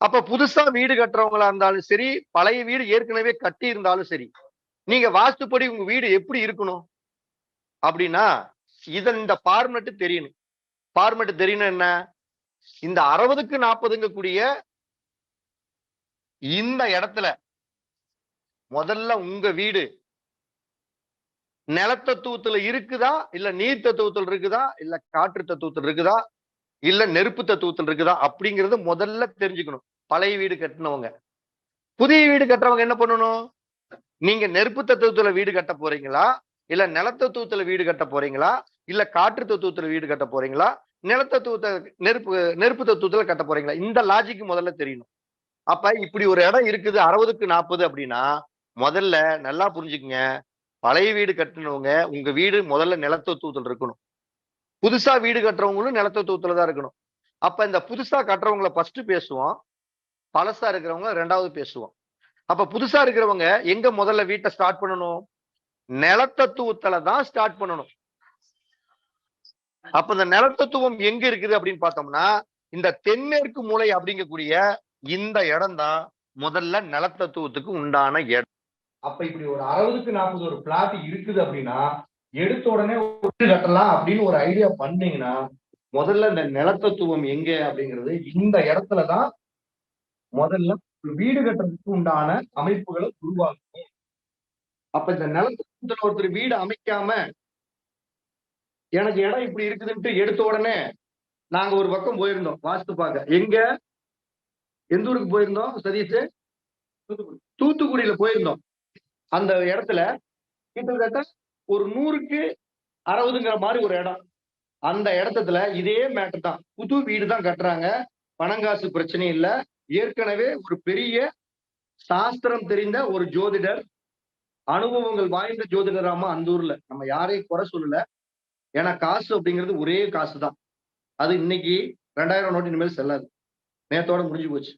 அப்ப புதுசா வீடு கட்டுறவங்களா இருந்தாலும் சரி பழைய வீடு ஏற்கனவே கட்டி இருந்தாலும் சரி நீங்க வாஸ்துப்படி உங்க வீடு எப்படி இருக்கணும்? அப்படின்னா இதன் இந்த ஃபார்மெட் தெரியணும். ஃபார்மெட் தெரியணும் என்ன? இந்த அறுபதுக்கு நாற்பதுங்க கூடிய இந்த இடத்துல முதல்ல உங்க வீடு நிலத்தத்துவத்துல இருக்குதா? இல்ல நீர் தத்துவத்தில் இருக்குதா? இல்ல காற்று தத்துவத்தில் இருக்குதா? இல்ல நெருப்பு தத்துவத்தில் இருக்குதா? அப்படிங்கறது முதல்ல தெரிஞ்சுக்கணும். பழைய வீடு கட்டினவங்க. புதிய வீடு கட்டுறவங்க என்ன பண்ணணும்? நீங்க நெருப்பு தத்துவத்துல வீடு கட்ட போறீங்களா? இல்ல நிலத்தத்துவத்துல வீடு கட்ட போறீங்களா? இல்ல காற்று தத்துவத்துல வீடு கட்ட போறீங்களா? நிலத்தத்துவத்தை நெருப்பு நெருப்பு தத்துவத்துல கட்ட போறீங்களா? இந்த லாஜிக் முதல்ல தெரியணும். அப்ப இப்படி ஒரு இடம் இருக்குது அறுபதுக்கு நாற்பது அப்படின்னா முதல்ல நல்லா புரிஞ்சுக்குங்க. பழைய வீடு கட்டினவங்க உங்க வீடு முதல்ல நிலத்தத்துவத்தில் இருக்கணும். புதுசா வீடு கட்டுறவங்களும் நிலத்தத்துவத்துல தான் இருக்கணும். அப்ப இந்த புதுசா கட்டுறவங்கள ஃபர்ஸ்ட் பேசுவோம். பழசா இருக்கிறவங்க ரெண்டாவது பேசுவோம். அப்ப புதுசா இருக்கிறவங்க எங்க முதல்ல வீட்டை ஸ்டார்ட் பண்ணணும்? நிலத்தத்துவத்துல தான் ஸ்டார்ட் பண்ணணும். அப்ப இந்த நிலத்தத்துவம் எங்க இருக்குது அப்படின்னு பார்த்தோம்னா இந்த தென்மேற்கு மூலை அப்படிங்கக்கூடிய இந்த இடம் தான் முதல்ல நிலத்தத்துவத்துக்கு உண்டான இடம். அப்ப இப்படி ஒரு அறுபதுக்கு நாற்பது ஒரு பிளாட் இருக்குது அப்படின்னா எடுத்த உடனே கட்டலாம் அப்படின்னு ஒரு ஐடியா பண்ணீங்கன்னா முதல்ல இந்த நிலத்தத்துவம் எங்க அப்படிங்கிறது இந்த இடத்துலதான் முதல்ல ஒரு வீடு கட்டுறதுக்கு உண்டான அமைப்புகளை உருவாக்கும் அப்ப இந்த நிலத்தத்துவத்துல ஒருத்தர் வீடு அமைக்காம எனக்கு இடம் இப்படி இருக்குதுன்ட்டு எடுத்த உடனே நாங்க ஒரு பக்கம் போயிருந்தோம் வாஸ்து பார்க்க. எங்க? எந்த ஊருக்கு போயிருந்தோம் சதீஷ்? தூத்துக்குடியில போயிருந்தோம். அந்த இடத்துல கிட்டத்தட்ட ஒரு நூறுக்கு அறுபதுங்கிற மாதிரி ஒரு இடம். அந்த இடத்துல இதே மேட்டர் தான். புது வீடு தான் கட்டுறாங்க. பணங்காசு பிரச்சனை இல்லை. ஏற்கனவே ஒரு பெரிய சாஸ்திரம் தெரிந்த ஒரு ஜோதிடர் அனுபவங்கள் வாய்ந்த ஜோதிடராமா அந்த ஊர்ல. நம்ம யாரையும் குறை சொல்லல. ஏன்னா காசு அப்படிங்கிறது ஒரே காசு தான் அது இன்னைக்கு ரெண்டாயிரம் நோட்டு இனிமேல் செல்லாது. நேத்தோட முடிஞ்சு போச்சு.